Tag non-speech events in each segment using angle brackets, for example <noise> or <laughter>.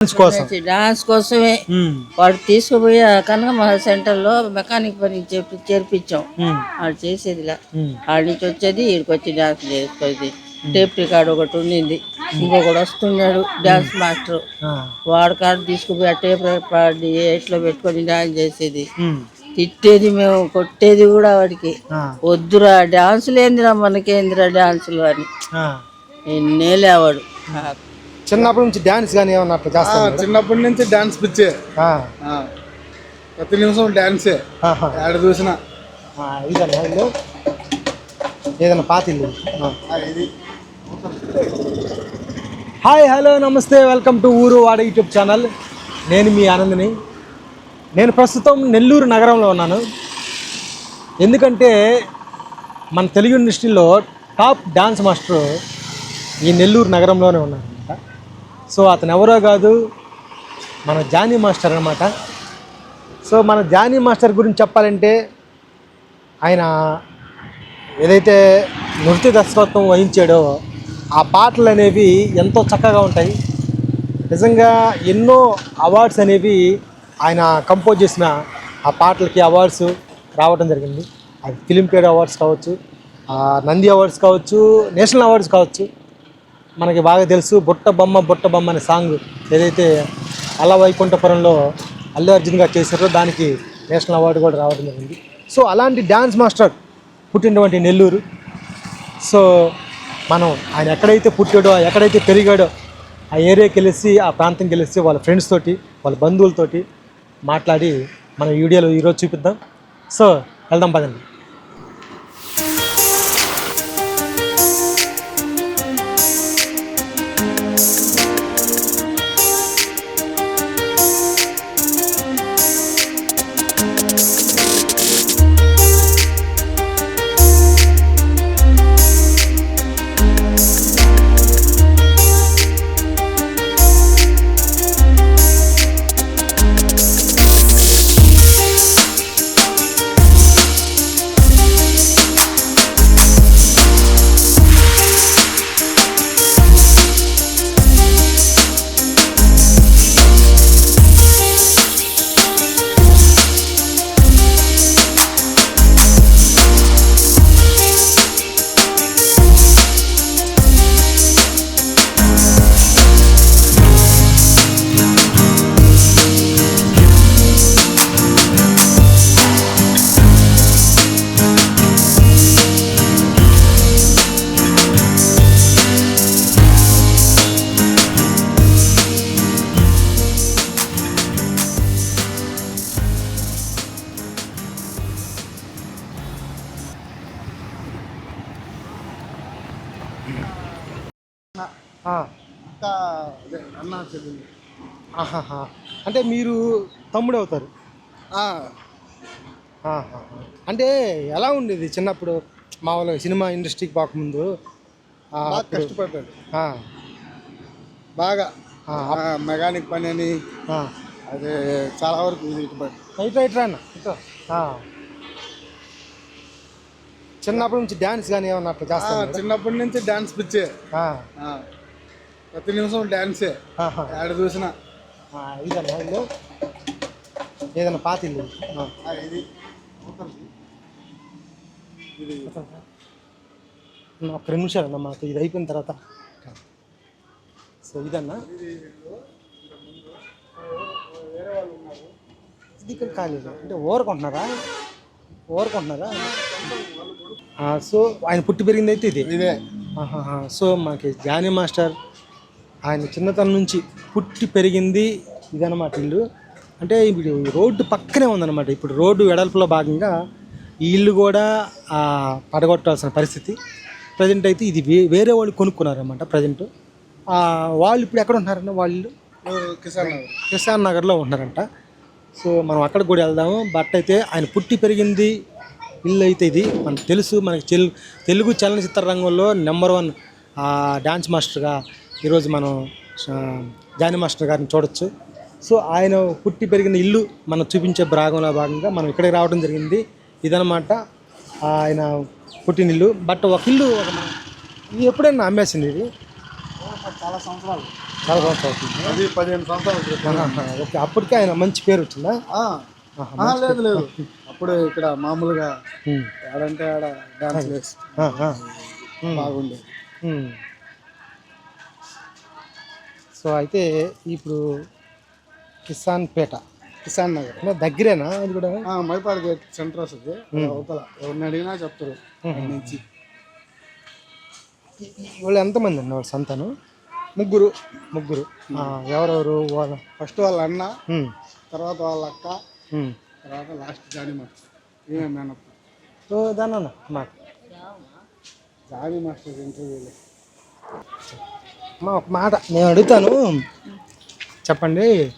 Dance కోసం. Dance కోసమే ఉమ్, వాడు తీసుకుపోయి ఆ కనకమహా సెంటర్లో మెకానిక్ పని చెప్పి చేర్పించాం. ఉమ్, వాడు చేసేదిలా. ఉమ్, ఆడి నుంచి వచ్చేది ఈడికి వచ్చి డాన్స్ చేసుకునేది టేప్ రికార్డు ఒకటి ఉండింది. ఇంకొకటి వస్తున్నాడు డాన్స్ మాస్టర్. వాడు కాడు తీసుకుపోయి ఆ టేప్ ఎట్లో పెట్టుకొని డాన్స్ చేసేది. తిట్టేది మేము కొట్టేది కూడా వాడికి. వద్దురా డాన్సులు ఏందిరా మనకేందిరా డాన్సులు అని. ఆ. చిన్నప్పటి నుంచి డాన్స్ కానీ ఏమన్నా అట్లా చేస్తాను చిన్నప్పటి నుంచి డాన్స్ పిచ్చే. ప్రతి నిమిషం డాన్సే ఆడ చూసిన. ఇదన్నా ఇల్లు? ఏదైనా పాత ఇల్లు. ఇది. హాయ్ హలో నమస్తే వెల్కమ్ టు ఊరు వాడ యూట్యూబ్ ఛానల్. నేను మీ ఆనందని. నేను ప్రస్తుతం నెల్లూరు నగరంలో ఉన్నాను. ఎందుకంటే మన తెలుగు ఇండస్ట్రీలో టాప్ డాన్స్ మాస్టర్ ఈ నెల్లూరు నగరంలోనే ఉన్నారనమాట సో అతను ఎవరో కాదు మన జానీ మాస్టర్ అనమాట సో మన జానీ మాస్టర్ గురించి చెప్పాలంటే ఆయన ఏదైతే నృత్య దర్శకత్వం వహించాడో ఆ పాటలు అనేవి ఎంతో చక్కగా ఉంటాయి. నిజంగా ఎన్నో అవార్డ్స్ అనేవి ఆయన కంపోజ్ చేసిన ఆ పాటలకి అవార్డ్స్ రావడం జరిగింది. అది ఫిలింఫేర్ అవార్డ్స్ కావచ్చు ఆ నంది అవార్డ్స్ కావచ్చు నేషనల్ అవార్డ్స్ కావచ్చు. మనకి బాగా తెలుసు బుట్ట బొమ్మ బుట్ట బొమ్మ అనే సాంగ్ ఏదైతే అల్ల వైకుంఠపురంలో అల్లు అర్జున్ గారు చేశారో దానికి నేషనల్ అవార్డు కూడా రావడం జరిగింది. సో అలాంటి డ్యాన్స్ మాస్టర్ పుట్టినటువంటి నెల్లూరు. సో మనం ఆయన ఎక్కడైతే పుట్టాడో ఎక్కడైతే పెరిగాడో ఆ ఏరియాకి వెళ్ళేసి ఆ ప్రాంతం వెళ్ళేసి వాళ్ళ ఫ్రెండ్స్ తోటి వాళ్ళ బంధువులతోటి మాట్లాడి మన వీడియోలో ఈరోజు చూపిద్దాం. సో వెళ్దాం పదండి. అదే అన్న చెల్లింది. అంటే మీరు తమ్ముడు అవుతారు. అంటే ఎలా ఉండేది చిన్నప్పుడు మామూలుగా సినిమా ఇండస్ట్రీకి పోకముందు కష్టపడ్డాడు. బాగా. మెకానిక్ పని అని. అదే చాలా వరకు ఇట్లా ఇట్లా అన్న. చిన్నప్పటి నుంచి డ్యాన్స్ కానీ ఏమన్నా అట్లా చిన్నప్పటి నుంచి డాన్స్ పిచ్చే. ప్రతి నిమిషం డాన్సే. ఆడ చూసిన. ఇదన్నా ఇల్లు? ఏదైనా పాత ఇల్లు? ఇది. ఒక్క నిమిషాలు అన్న మాకు. ఇది అయిపోయిన తర్వాత. సో ఇదన్నా? ఇది ఇక్కడ కాలేదు అంటే ఊరుకుంటున్నారా ఆ, సో ఆయన పుట్టి పెరిగింది అయితే ఇది. ఇదే. సో మాకి జానీ మాస్టర్ ఆయన చిన్నతనం నుంచి పుట్టి పెరిగింది ఇదన్నమాట ఇల్లు. అంటే ఇప్పుడు రోడ్డు పక్కనే ఉందన్నమాట. ఇప్పుడు రోడ్డు వెడల్పులో భాగంగా ఈ ఇల్లు కూడా పడగొట్టాల్సిన పరిస్థితి. ప్రజెంట్ అయితే ఇది వే- వేరే వాళ్ళు కొనుక్కున్నారన్నమాట ప్రజెంట్ వాళ్ళు ఇప్పుడు ఎక్కడ ఉంటున్నారన్న వాళ్ళు? కిసాన్ నగర్. కిసాన్ నగర్లో ఉంటున్నారంట. సో మనం అక్కడికి కూడా వెళ్దాము. బట్ అయితే ఆయన పుట్టి పెరిగింది ఇల్లు అయితే ఇది. మనకు తెలుసు మనకి తెలు తెలుగు చలనచిత్ర రంగంలో నెంబర్ వన్ డ్యాన్స్ మాస్టర్గా ఈరోజు మనం జానీ మాస్టర్ గారిని చూడొచ్చు. సో ఆయన పుట్టి పెరిగిన ఇల్లు మనం చూపించే భాగంలో భాగంగా మనం ఇక్కడికి రావడం జరిగింది. ఇదనమాట ఆయన పుట్టిన ఇల్లు. బట్ ఒక ఇల్లు ఒక ఇది ఎప్పుడైనా అమ్మేసింది ఇది? చాలా సంవత్సరాలు. చాలా సంవత్సరాలు. అవుతుంది అది పదిహేను సంవత్సరాల ఓకే. అప్పటికే ఆయన మంచి పేరు వచ్చిందా? లేదు లేదు. అప్పుడు ఇక్కడ మామూలుగా. ఆడంటే ఆడ డాన్స్. బాగుండేది. సో అయితే ఇప్పుడు కిసాన్ పేట. కిసాన్ నగర్. అంటే దగ్గరేనా అది కూడా? మైపాడు గేట్ సెంటర్ వస్తుంది. అవతల ఎవరిని అడిగినా చెప్తారు నుంచి. వాళ్ళు ఎంతమంది అండి వాళ్ళ సంతానం? ముగ్గురు. ముగ్గురు. ఎవరెవరు వాళ్ళ? ఫస్ట్ వాళ్ళ అన్న తర్వాత వాళ్ళ అక్క. తర్వాత లాస్ట్ జానీ మాస్టర్ ఈమె మేనప్ప ఓ దానన్న మాట జానీ మాస్టర్ ఇంటర్వ్యూలో అమ్మా ఒక మాట నేను అడుగుతాను. చెప్పండి.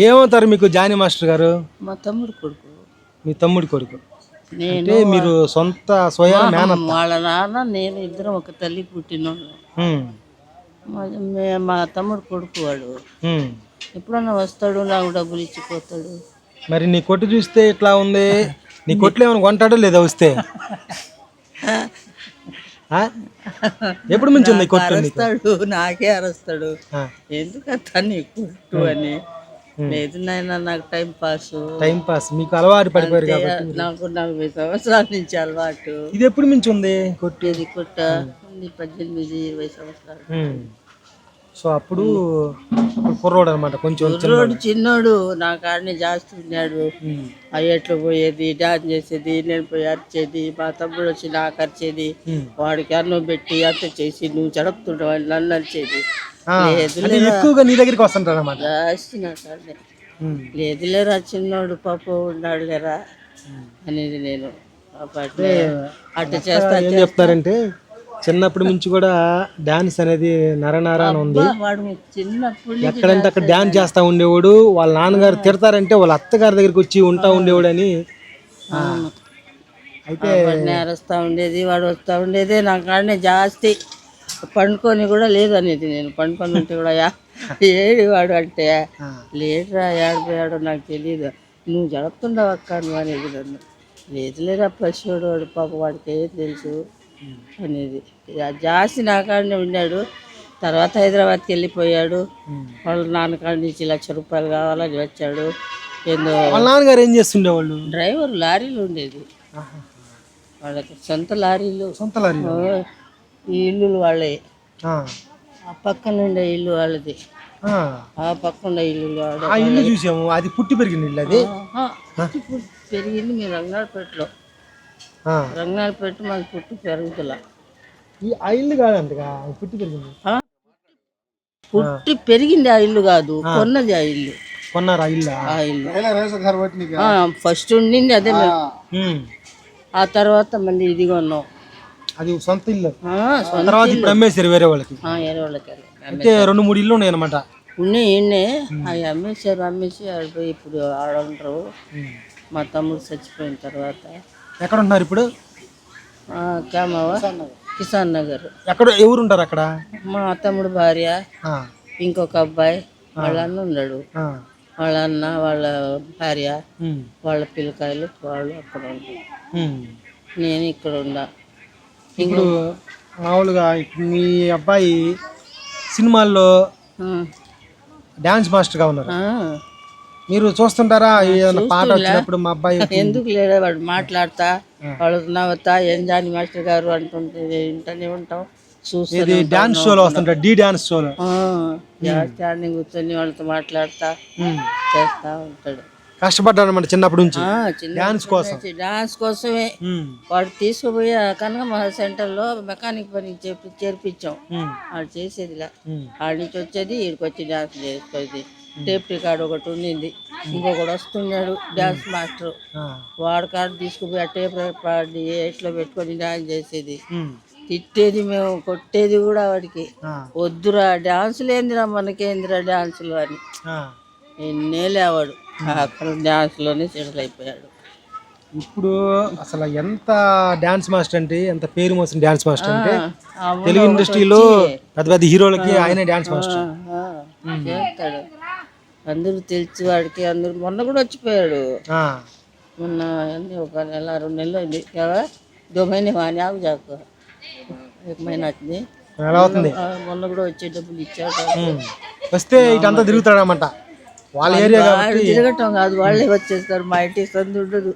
ఏమవుతారు మీకు జానీ మాస్టర్ గారు? మా తమ్ముడు కొడుకు. మీ తమ్ముడి కొడుకు. నేను అంటే మీరు సొంత స్వయం వాళ్ళ నాన్న నేను ఇద్దరం ఒక తల్లి పుట్టినోళ్ళు. ఉమ్, మా- తమ్ముడు కొడుకు వాడు. ఎప్పుడన్నా వస్తాడు నాకు డబ్బులు ఇచ్చిపోతాడు మరి నీ కొట్టు చూస్తే ఇట్లా ఉంది? నీ కొట్లు ఏమైనా కొంటాడో లేదా వస్తే? <laughs> ఎప్పుడు నుంచి ఉంది కొట్టు నీకు అరుస్తాడు నాకే అరుస్తాడు. ఆ, ఎందుకంత నీ కొట్టు అని? లేదు నాయన నాకు టైం పాస్. Time pass. మీకు అలవాటు పడిపోయారు కాబట్టి నాకు నలభై సంవత్సరాల నుంచి అలవాటు. ఇది ఎప్పుడు నుంచి ఉంది కొట్టు? ఇది కొట్ట పద్దెనిమిది ఇరవై సంవత్సరాలు. సో అప్పుడు కుర్రోడు అనమాట కొంచెం కుర్రోడు చిన్నోడు. నా కాడనే జాస్తి ఉన్నాడు. అయ్యట్లు పోయేది డాన్స్ చేసేది నేను పోయి అరిచేది మా తమ్ముడు వచ్చి నాకు అరిచేది. వాడికి అన్నం పెట్టి అంత చేసి నువ్వు జడుపుతుంటావు అని నన్ను అరిచేది. ఎక్కువగా నీ దగ్గరికి వస్తుంటాడు అనమాట జాస్తి నా కాడనే. లేదు లేరా చిన్నోడు పాప ఉన్నాడు లేరా అనేది నేను అట్ట చేస్తా చెప్తారంటే చిన్నప్పటి నుంచి కూడా డాన్స్ అనేది నరనారాయణ ఉంది. ఎక్కడంటే అక్కడ డాన్స్ చేస్తా ఉండేవాడు. వాళ్ళ నాన్నగారు తిడతారంటే వాళ్ళ అత్తగారి దగ్గరికి వచ్చి ఉంటా ఉండేవాడు అని. అయితే వాడిని అరుస్తా ఉండేది వాడు వస్తా ఉండేది. నా కాడనే జాస్తి. పండుకొని కూడా లేదనేది నేను పండుకొని ఉంటే కూడా ఏడు వాడు అంటే ఆ, లేదురా ఏడిపోయాడో నాకు తెలియదు నువ్వు జరుపుతుండవు అక్క నువ్వు అనేది నన్ను. లేదు లేరా పసివాడు వాడు పాప వాడికి ఏం తెలుసు. అనేది. జాస్తి నా కాడనే ఉన్నాడు తర్వాత హైదరాబాద్కి వెళ్ళిపోయాడు. వాళ్ళ నాన్నకాడ నుంచి లక్ష రూపాయలు కావాలని వచ్చాడు. ఏందో వాళ్ళ నాన్నగారు ఏం చేస్తుండేవాళ్ళు? డ్రైవర్ లారీలు ఉండేది. వాళ్ళకి సొంత లారీలు. సొంత లారీ ఓ, ఈ ఇల్లులు వాళ్ళే. ఆ, పక్కన ఉండే ఇల్లు వాళ్ళది. ఆ. పక్కన ఉండే ఇల్లు ఆ ఇల్లు చూసాము. అది పుట్టి పెరిగిన ఇల్లు అది? పెరిగింది. మీ రంగనాథపేటలో ఆ. రంగనాథపేట మాది పుట్టి పెరుగుతుల. ఈ ఆ ఇల్లు కాదంటగా పుట్టి పెరిగింది. పుట్టి పెరిగింది ఆ ఇల్లు కాదు కొన్నది ఆ ఇల్లు. కొన్నారు ఆ ఇల్లు? ఆ ఇల్లు. ఫస్ట్ ఉండింది అదే మేము. ఆ తర్వాత మళ్ళీ ఇది కొన్నాం. అది సొంత ఇల్లు. తర్వాత ఇప్పుడు అమ్మేశారు వేరే వాళ్ళకి. ఆ, వేరే వాళ్ళకి. అయితే రెండు మూడు ఇల్లు ఉన్నాయి అనమాట ఉన్నాయి ఈయన్నే. అవి అమ్మేశారు అమ్మేసి ఇప్పుడు ఆడ ఉండరు మా తమ్ముడు చచ్చిపోయిన తర్వాత. ఎక్కడ ఉంటున్నారు ఇప్పుడు కిసాన్ నగర్. ఎక్కడ ఎవరు ఉంటారు అక్కడ? మా తమ్ముడు భార్య ఇంకొక అబ్బాయి వాళ్ళ అన్న ఉన్నాడు వాళ్ళ అన్న వాళ్ళ భార్య వాళ్ళ పిల్లకాయలు వాళ్ళు అక్కడ ఉంటారు. నేను ఇక్కడ ఉండా ఇప్పుడు మామూలుగా మీ అబ్బాయి సినిమాల్లో ఆ, డాన్స్ మాస్టర్గా ఉన్నారు. మీరు చూస్తుంటారా? ఏదైనా పాట వచ్చినప్పుడు మా అబ్బాయి <laughs> ఎందుకు లేడా? వాడు మాట్లాడతా. వాళ్ళు నవ్వుతా ఏం జాని మాస్టర్ గారు అంటుంటే వింటూనే ఉంటాం ఇది డాన్స్ షోలో వస్తుంటారు డి డాన్స్ షోలో. స్టాండింగ్ కూర్చొని వాళ్ళతో మాట్లాడతా. చేస్తా ఉంటాడు. కష్టపడ్డాడు అనమాట చిన్నప్పటి నుంచి. డాన్స్ కోసం. డాన్స్ కోసమే. వాడు తీసుకుపోయి ఆ కనక సెంటర్లో మెకానిక్ పని చేర్పించాం. వాడు చేసేదిలా. ఆడ నుంచి వచ్చేది ఇక్కడికి వచ్చి డాన్స్ చేసుకునేది టేప్ రికార్డు ఒకటి ఉండింది. ఇంకొకటి వస్తున్నాడు డాన్స్ మాస్టర్. వాడు కార్డు తీసుకుపోయి ఆ టేప్ రికార్డు ఎట్లో పెట్టుకొని డాన్స్ చేసేది. తిట్టేది మేము కొట్టేది కూడా వాడికి. వద్దురా డాన్సులు ఏందిరా మనకేందిరా డాన్సులు అని. ఎన్నే లేవాడు. అక్కడ డాన్స్లోనే సెటిల్ అయిపోయాడు ఇప్పుడు అసలు ఎంత డాన్స్ మాస్టర్ అంటే ఎంత పేరు మోసిన డాన్స్ మాస్టర్ అంటే తెలుగు ఇండస్ట్రీలో పెద్ద పెద్ద హీరోలకి ఆయనే డాన్స్ మాస్టర్. చేస్తాడు. అందరూ తెలిసి వాడికి అందరూ మొన్న కూడా వచ్చిపోయాడు. మొన్న ఒక నెల రెండు నెలలు అయింది. కదా దొమైన వాణి ఆవు జాకు. వచ్చింది? మొన్న కూడా వచ్చే డబ్బులు ఇచ్చాడు. వస్తే ఇటంతా తిరుగుతాడనమాట వాళ్ళ ఏరియా తిరగటం కాదు. వాళ్ళే వచ్చేస్తారు. మా ఇంటి సందు ఉండదు.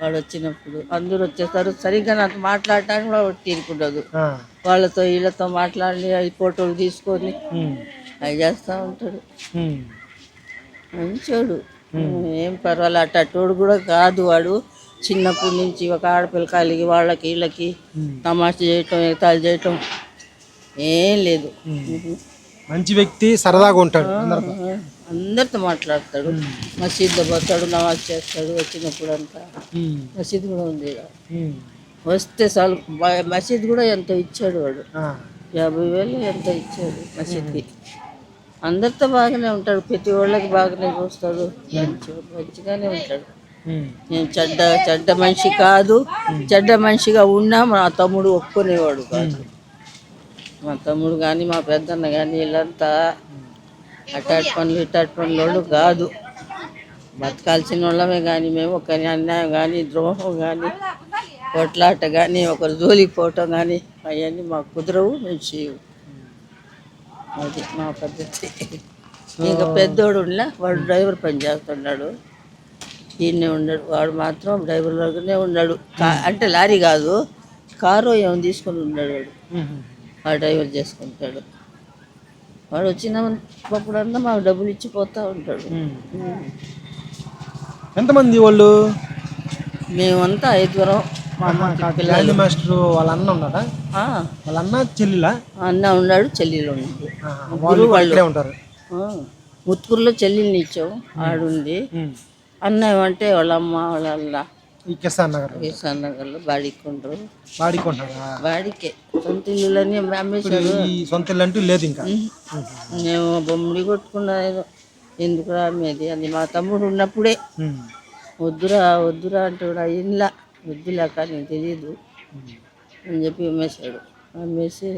వాళ్ళు వచ్చినప్పుడు అందరూ వచ్చేస్తారు. సరిగ్గా నాకు మాట్లాడటానికి కూడా తీరుకుండదు. వాళ్ళతో వీళ్ళతో మాట్లాడి ఫోటోలు తీసుకొని అవి చేస్తూ ఉంటారు మంచోడు. ఏం పర్వాలేదు అట్టోడు కూడా కాదు వాడు. చిన్నప్పటి నుంచి ఒక ఆడపిల్ల కలిగి వాళ్ళకి వీళ్ళకి తమాషా చేయటం ఎగతాళి చేయటం ఏం లేదు. మంచి వ్యక్తి సరదాగా ఉంటాడు. అందరితో. మాట్లాడతాడు. మసీద్లో పోతాడు నమాజ్ చేస్తాడు వచ్చినప్పుడు అంతా. మసీద్ కూడా ఉంది వస్తే చాలు. మసీద్ కూడా ఎంతో ఇచ్చాడు వాడు? యాభై వేలు ఎంతో ఇచ్చాడు మసీద్కి? అందరితో బాగానే ఉంటాడు. ప్రతి వాళ్ళకి బాగానే చూస్తాడు. మంచిగానే ఉంటాడు. నేను చెడ్డ చెడ్డ మనిషి కాదు. చెడ్డ మనిషిగా ఉన్నా మా తమ్ముడు ఒప్పుకునేవాడు కాదు. మా తమ్ముడు కానీ మా పెద్దన్న కానీ వీళ్ళంతా అటాట్ పనులు ఇటాట్ పనులు వాళ్ళు కాదు. బతకాల్సిన వాళ్ళమే కానీ మేము ఒకరి అన్యాయం కానీ ద్రోహం కానీ కొట్లాట కానీ ఒకరు జోలికి పోవటం కానీ అవన్నీ మాకు కుదరవు మేము చేయవు. అది మా పద్ధతి. ఇంకా పెద్దోడు ఉండలే వాడు డ్రైవర్ పని చేస్తున్నాడు. ఈయనే ఉన్నాడు. వాడు మాత్రం డ్రైవర్ లాగానే ఉన్నాడు. అంటే లారీ కాదు కారు ఏమో తీసుకొని ఉన్నాడు వాడు. ఆ డ్రైవర్ చేసుకుంటాడు. వాడు వచ్చినప్పుడన్నా మాకు డబ్బులు ఇచ్చిపోతూ ఉంటాడు. ఎంతమంది వాళ్ళు? మేమంతా ఐదుగురం. మాస్టర్ వాళ్ళ అన్న ఉన్నాడా? ఆ, వాళ్ళ అన్న చెల్లిలా? అన్న ఉన్నాడు చెల్లెలు ఆ, వాళ్ళు ఉంటారు. ఆ, ముత్తుకూరులో చెల్లెల్ని ఇచ్చాము ఆడుంది ఉమ్. అన్న ఏమంటే వాళ్ళ అమ్మ వాళ్ళ కిసాన్ నగర్ ఈశాన్ నగర్లో బాడిక్కుంటారు వాడికుంటారా బాడికే. సొంత ఇల్లులన్నీ అమ్మేశాడు ఈ సొంత ఇల్లు అంటూ లేదు ఇంకా. మేము బొమ్మడి కొట్టుకున్న ఎందుకు రామేది అది మా తమ్ముడు ఉన్నప్పుడే. వద్దురా వద్దురా అంటాడు ఇండ్ల వద్దులేక నేను తెలియదు అని చెప్పి అమ్మేశాడు అమ్మేసి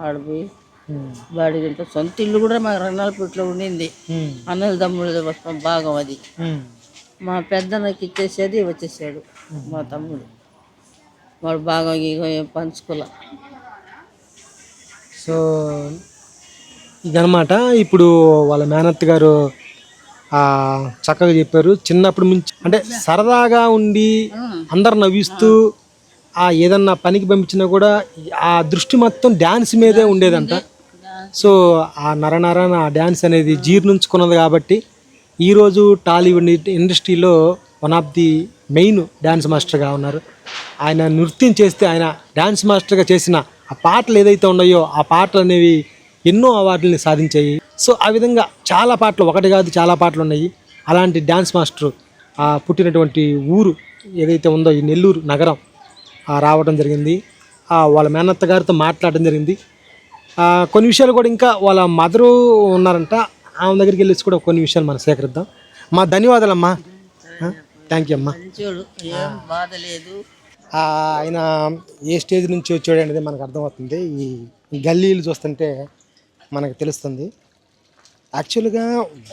ఆడిపోయి ఉమ్. బాడిగంటే సొంత ఇల్లు కూడా మా రంగాలపేటలో ఉండింది ఉమ్. అన్నల తమ్ముడు వస్తాం భాగం అది మా పెద్దన్నకి ఇచ్చేసేది వచ్చేసాడు మా తమ్ముడు వాడు భాగం గీగం పంచుకోలే సో ఇదనమాట ఇప్పుడు వాళ్ళ మేనత్ గారు చక్కగా చెప్పారు. చిన్నప్పటి నుంచి అంటే సరదాగా ఉండి అందరు నవ్విస్తూ ఆ ఏదన్నా పనికి పంపించినా కూడా ఆ దృష్టి మొత్తం డ్యాన్స్ మీదే ఉండేదంట. సో ఆ నరనరన ఆ డ్యాన్స్ అనేది జీర్ణించుకున్నది కాబట్టి ఈరోజు టాలీవుడ్ ఇండస్ట్రీలో one of the main dance మాస్టర్గా ఉన్నారు. ఆయన నృత్యం చేస్తే ఆయన డ్యాన్స్ మాస్టర్గా చేసిన ఆ పాటలు ఏదైతే ఉన్నాయో ఆ పాటలు అనేవి ఎన్నో అవార్డుల్ని సాధించాయి. సో ఆ విధంగా చాలా పాటలు ఒకటి కాదు చాలా పాటలు ఉన్నాయి. అలాంటి డ్యాన్స్ మాస్టర్ ఆ పుట్టినటువంటి ఊరు ఏదైతే ఉందో ఈ నెల్లూరు నగరం రావడం జరిగింది. వాళ్ళ మేనత్త గారితో మాట్లాడడం జరిగింది. కొన్ని విషయాలు కూడా ఇంకా వాళ్ళ మదరు ఉన్నారంట. ఆమె దగ్గరికి వెళ్ళేసి కూడా కొన్ని విషయాలు మనం సేకరిద్దాం. మా ధన్యవాదాలమ్మా. థ్యాంక్ యూ అమ్మా. బాధ లేదు. ఆయన ఏ స్టేజ్ నుంచి వచ్చాడు అనేది మనకు అర్థమవుతుంది. ఈ గల్లీలు చూస్తుంటే మనకు తెలుస్తుంది. యాక్చువల్గా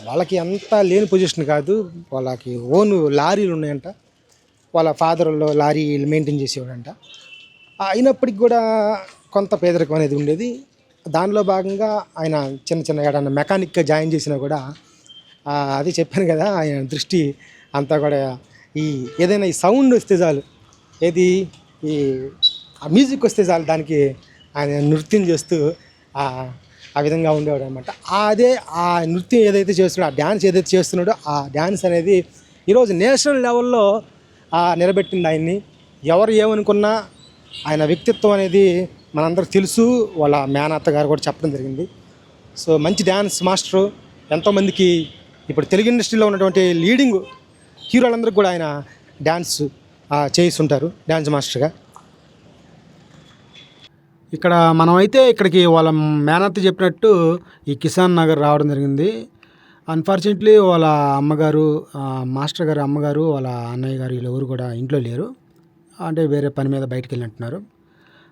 వాళ్ళకి అంత లేని పొజిషన్ కాదు. వాళ్ళకి ఓన్ లారీలు ఉన్నాయంట. వాళ్ళ ఫాదర్లో లారీ మెయింటైన్ చేసేవాడంట. అయినప్పటికి కూడా కొంత పేదరికం అనేది ఉండేది. దానిలో భాగంగా ఆయన చిన్న చిన్న ఏడన్నా మెకానిక్గా జాయిన్ చేసినా కూడా అది చెప్పాను కదా ఆయన దృష్టి అంతా కూడా ఈ ఏదైనా ఈ సౌండ్ వస్తే చాలు. ఏది ఈ మ్యూజిక్ వస్తే చాలు దానికి ఆయన నృత్యం చేస్తూ ఆ విధంగా ఉండేవాడు అనమాట అదే ఆ నృత్యం ఏదైతే చేస్తున్నాడో ఆ డ్యాన్స్ ఏదైతే చేస్తున్నాడో ఆ డ్యాన్స్ అనేది ఈరోజు నేషనల్ లెవెల్లో నిలబెట్టింది ఆయన్ని. ఎవరు ఏమనుకున్నా ఆయన వ్యక్తిత్వం అనేది మనందరికి తెలుసు. వాళ్ళ మేనత్త గారు కూడా చెప్పడం జరిగింది. సో మంచి డ్యాన్స్ మాస్టరు. ఎంతోమందికి ఇప్పుడు తెలుగు ఇండస్ట్రీలో ఉన్నటువంటి లీడింగ్ హీరోలందరికీ కూడా ఆయన డ్యాన్స్ చేయిస్తుంటారు డ్యాన్స్ మాస్టర్గా. ఇక్కడ మనమైతే ఇక్కడికి వాళ్ళ మేనత్త చెప్పినట్టు ఈ కిసాన్ నగర్ రావడం జరిగింది. అన్ఫార్చునేట్లీ వాళ్ళ అమ్మగారు మాస్టర్ గారు అమ్మగారు వాళ్ళ అన్నయ్య గారు వీళ్ళెవరు కూడా ఇంట్లో లేరు. అంటే వేరే పని మీద బయటికి వెళ్ళినట్టున్నారు.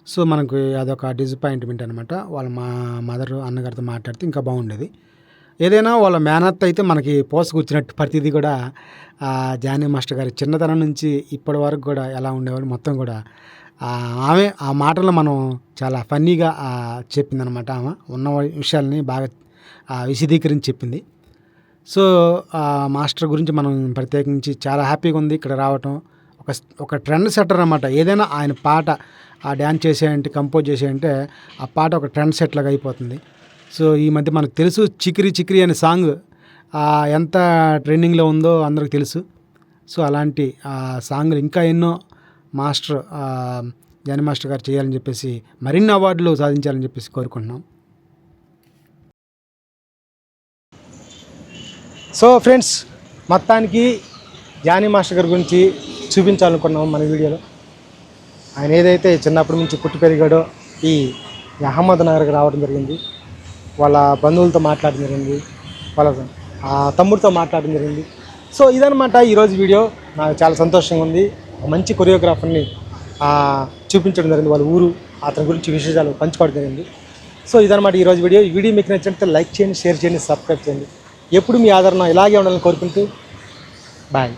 సో మనకు అదొక డిసప్పాయింట్మెంట్ అనమాట వాళ్ళ మా మదర్ అన్నగారితో మాట్లాడితే ఇంకా బాగుండేది. ఏదైనా వాళ్ళ మేనత్ అయితే మనకి పోసుకొచ్చినట్టు ప్రతిదీ కూడా జానీ మాస్టర్ గారి చిన్నతనం నుంచి ఇప్పటి వరకు కూడా ఎలా ఉండేవారు మొత్తం కూడా ఆమె ఆ మాటలు మనం చాలా ఫన్నీగా చెప్పిందనమాట ఆమె. ఉన్న విషయాల్ని బాగా విశదీకరించి చెప్పింది. సో ఆ మాస్టర్ గురించి మనం ప్రత్యేకించి చాలా హ్యాపీగా ఉంది ఇక్కడ రావటం. ఒక ఒక ట్రెండ్ సెట్టర్ అనమాట. ఏదైనా ఆయన పాట ఆ డ్యాన్స్ చేసేయంటే కంపోజ్ చేసేయంటే ఆ పాట ఒక ట్రెండ్ సెట్ లాగా అయిపోతుంది. సో ఈ మధ్య మనకు తెలుసు చికిరి చికిరి అనే సాంగ్ ఎంత ట్రెండింగ్లో ఉందో అందరికి తెలుసు. సో అలాంటి ఆ సాంగ్లు ఇంకా ఎన్నో మాస్టర్ జాని జానీ మాస్టర్ గారు చేయాలని చెప్పేసి మరిన్ని అవార్డులు సాధించాలని చెప్పేసి కోరుకుంటున్నాం. సో ఫ్రెండ్స్ మొత్తానికి జానీ మాస్టర్ గారి గురించి చూపించాలనుకున్నాం మన వీడియోలో. ఆయన ఏదైతే చిన్నప్పటి నుంచి పుట్టి పెరిగాడో ఈ అహ్మద్ నగర్కి రావడం జరిగింది. వాళ్ళ బంధువులతో మాట్లాడడం జరిగింది. వాళ్ళ తమ్ముడితో మాట్లాడడం జరిగింది. సో ఇదనమాట ఈరోజు వీడియో. నాకు చాలా సంతోషంగా ఉంది. మంచి కొరియోగ్రాఫర్ని చూపించడం జరిగింది. వాళ్ళ ఊరు అతని గురించి విశేషాలు పంచుకోవడం జరిగింది. సో ఇదనమాట ఈరోజు వీడియో. ఈ వీడియో మీకు నచ్చినట్లయితే లైక్ చేయండి షేర్ చేయండి సబ్స్క్రైబ్ చేయండి. ఎప్పుడు మీ ఆదరణ ఇలాగే ఉండాలని కోరుకుంటూ బాయ్.